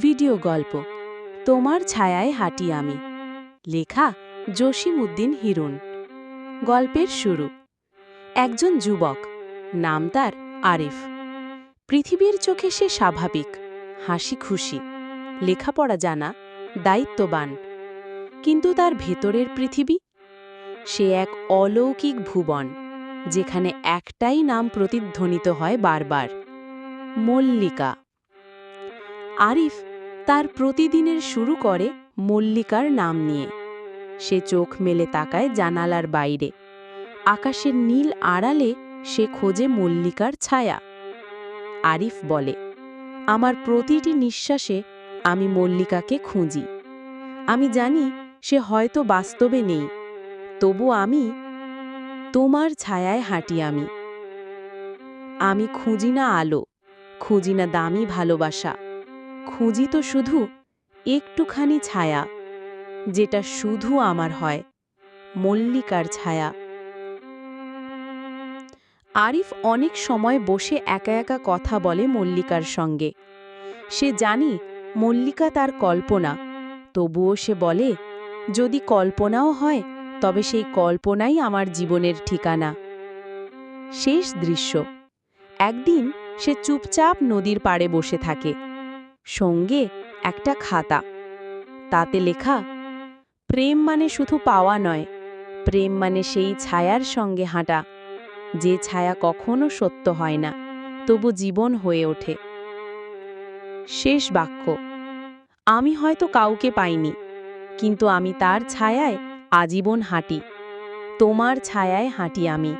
Video গল্প। তোমার ছায়ায় হাঁটি আমি। লেখা জসিম উদ্দিন হিরুন গল্পের শুরু। একজন যুবক, নাম তার আরিফ। পৃথিবীর চোখে সে স্বাভাবিক হাসি খুশি লেখাপড়া জানা, দায়িত্ববান। কিন্তু তার ভেতরের পৃথিবী? সে এক অলৌকিক ভুবন, যেখানে একটাই নাম প্রতিধ্বনিত হয় বারবার, মল্লিকা। আরিফ তার প্রতিদিনের শুরু করে মল্লিকার নাম নিয়ে। সে চোখ মেলে তাকায় জানালার বাইরে। আকাশের নীল আড়ালে সে খোঁজে মল্লিকার ছায়া। আরিফ বলে, আমার প্রতিটি নিঃশ্বাসে আমি মল্লিকাকে খুঁজি। আমি জানি সে হয়তো বাস্তবে নেই। তবু আমি তোমার ছায়ায় হাঁটি আমি। আমি খুঁজি না আলো, খুঁজি না দামি ভালোবাসা। খুঁজি তো শুধু একটুখানি ছায়া, যেটা শুধু আমার হয়, মল্লিকার ছায়া। আরিফ অনেক সময় বসে একা একা কথা বলে মল্লিকার সঙ্গে। সে জানি মল্লিকা তার কল্পনা, তবুও সে বলে, যদি কল্পনাও হয়, তবে সেই কল্পনাই আমার জীবনের ঠিকানা। শেষ দৃশ্য। একদিন সে চুপচাপ নদীর পাড়ে বসে থাকে। সঙ্গে একটা খাতা। তাতে লেখা, প্রেম মানে শুধু পাওয়া নয়, প্রেম মানে সেই ছায়ার সঙ্গে হাঁটা। যে ছায়া কখনো সত্য হয় না, তবু জীবন হয়ে ওঠে। শেষ বাক্য, আমি হয়তো কাউকে পাইনি, কিন্তু আমি তার ছায়ায় আজীবন হাঁটি। তোমার ছায়ায় হাঁটি আমি।